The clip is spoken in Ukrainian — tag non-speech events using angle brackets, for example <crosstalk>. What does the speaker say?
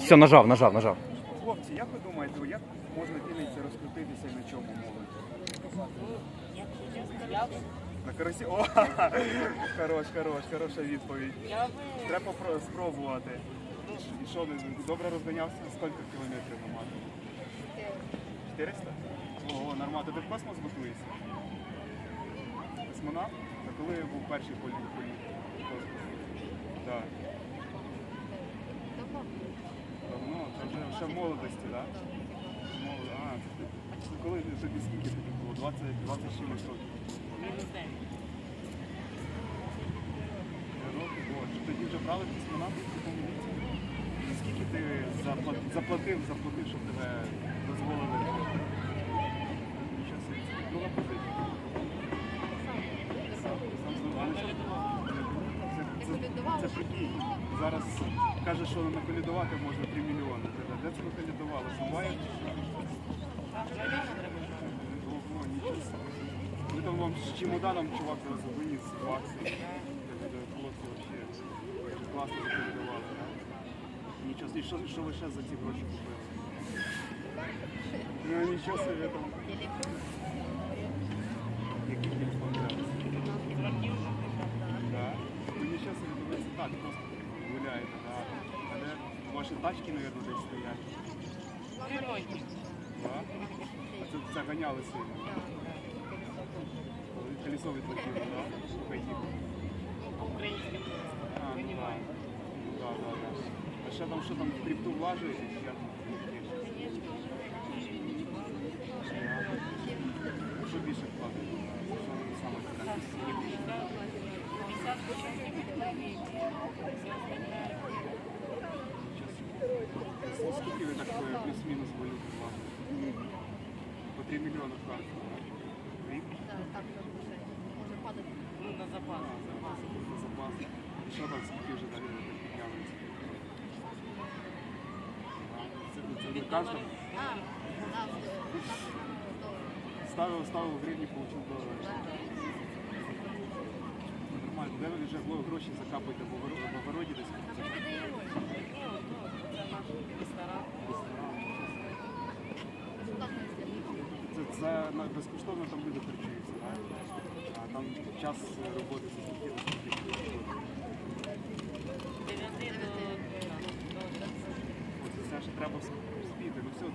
Все, нажав, нажав, нажав. Хлопці, як ви думаєте, як можна Вінниці розкрутитися і на чому молодь? На карасі. О, <laughs> хорош, хорош, хороша відповідь. Треба спробувати. І що, добре розганявся? Скільки кілометрів наматував? 400? Ого, нормально. Ти в космос готуєшся? Космонавт? А коли був перший політ політ в космос? Так. Давно, це вже ще в молодості, так? Молод- А, це коли тобі скільки тобі було? 20, 20 чимось років? Роки було. Тоді вже брали такому віці? І скільки ти заплатив, заплатив, щоб тебе дозволили? Нічого собі, це друга позиція. Сам здобуваєш? Це, прикинь. Зараз каже, що наколядувати можна 3 мільйони. Де це нічого собі. Ми там вам з чемоданом чувак зараз виніс бакси. Каже, хлопці класно. Нічого собі, що, що ви ще за ці гроші купили? Ну нічого собі там. Який телефон треба? Да. Ну нічого собі, то ви це так просто гуляєте, да. Але ваші тачки, мабуть, десь стоять. Да? А це, це ганяли сильно. Колесо відлетіло, да? Слухай, їхав. А, ну да. Ну да, да, да. А ще там, що там в крипту влажуєте? як? Що більше вкладаєте? Що саме Скільки ви так е, плюс-мінус вкладаєте? По 3 мільйони в карту. Рік? На запас. На запас. І що там, скільки вже далі підтягується? Це, це не кожен ставив, ставив гривні, получив долари. Де ви вже гроші закапуєте в огоро- в огороді десь? Це, це на- безкоштовно там люди харчуються? А там час роботи за скільки це ще треба спіти. Ну все,